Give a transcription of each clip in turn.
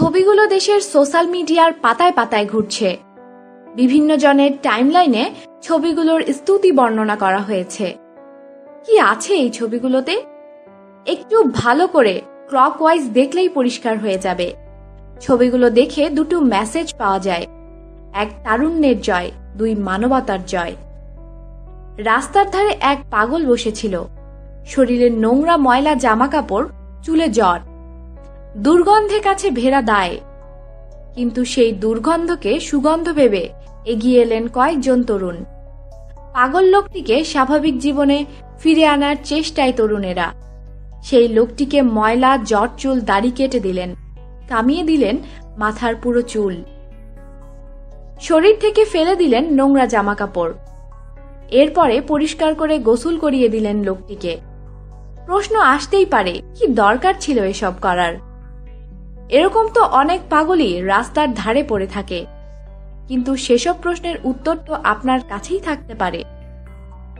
ছবিগুলো দেশের সোশ্যাল মিডিয়ার পাতায় পাতায় ঘুরছে। বিভিন্ন জনের টাইমলাইনে ছবিগুলোর স্তুতি বর্ণনা করা হয়েছে। কি আছে এই ছবিগুলোতে? একটু ভালো করে ক্লকওয়াইজ দেখলেই পরিষ্কার হয়ে যাবে। ছবিগুলো দেখে দুটো মেসেজ পাওয়া যায়। এক তারুণ্যের জয়, দুই মানবতার জয়। রাস্তার ধারে এক পাগল বসেছিল। শরীরের নোংরা ময়লা জামা কাপড় চুলে জ্বর। দুর্গন্ধে কাছে ভেড়া দায়। কিন্তু সেই দুর্গন্ধকে সুগন্ধ ভেবে এগিয়ে এলেন কয়েকজন তরুণ। পাগল লোকটিকে স্বাভাবিক জীবনে ফিরে আনার চেষ্টায় তরুণেরা। সেই লোকটিকে ময়লা, জট চুল, দাড়ি কেটে দিলেন, কামিয়ে দিলেন মাথার পুরো চুল। শরীর থেকে ফেলে দিলেন নোংরা জামা কাপড় এরপরে পরিষ্কার করে গোসল করিয়ে দিলেন লোকটিকে। প্রশ্ন আসতেই পারে, কি দরকার ছিল এসব করার? এরকম তো অনেক পাগলই রাস্তার ধারে পড়ে থাকে। কিন্তু সেসব প্রশ্নের উত্তর তো আপনার কাছেই থাকতে পারে।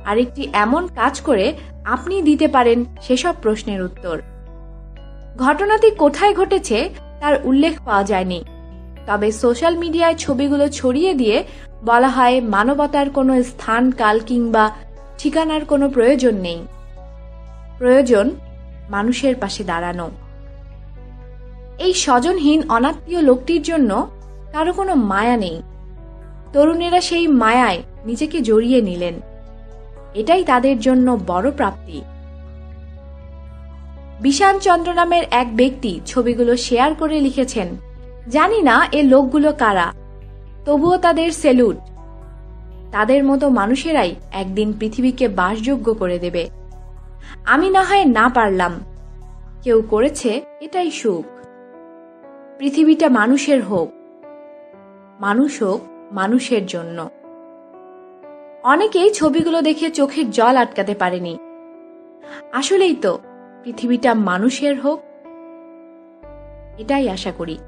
আরেকটি এমন কাজ করে আপনি দিতে পারেন সেসব প্রশ্নের উত্তর। ঘটনাটি কোথায় ঘটেছে তার উল্লেখ পাওয়া যায়নি। তবে সোশ্যাল মিডিয়ায় ছবিগুলো ছড়িয়ে দিয়ে বলা হয়, মানবতার কোনো স্থান, কাল কিংবা ঠিকানার কোনো প্রয়োজন নেই। প্রয়োজন মানুষের পাশে দাঁড়ানো। এই স্বজনহীন অনাত্মীয় লোকটির জন্য কারও কোনো মায়া নেই। তরুণেরা সেই মায়ায় নিজেকে জড়িয়ে নিলেন। এটাই তাদের জন্য বড় প্রাপ্তি। বিশান চন্দ্র নামের এক ব্যক্তি ছবিগুলো শেয়ার করে লিখেছেন, জানি না এ লোকগুলো কারা। তবুও তাদের সেলুট। তাদের মতো মানুষেরাই একদিন পৃথিবীকে বাসযোগ্য করে দেবে। আমি না হয় না পারলাম। কেউ করেছে এটাই সুখ। পৃথিবীটা মানুষের হোক, মানুষ হোক, মানুষের জন্য। অনেকেই ছবিগুলো দেখে চোখের জল আটকাতে পারেনি। আসলেই তো, পৃথিবীটা মানুষের হোক, এটাই আশা করি।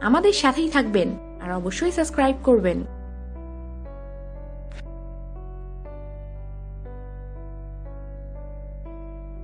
আমাদের সাথেই থাকবেন আর অবশ্যই সাবস্ক্রাইব করবেন।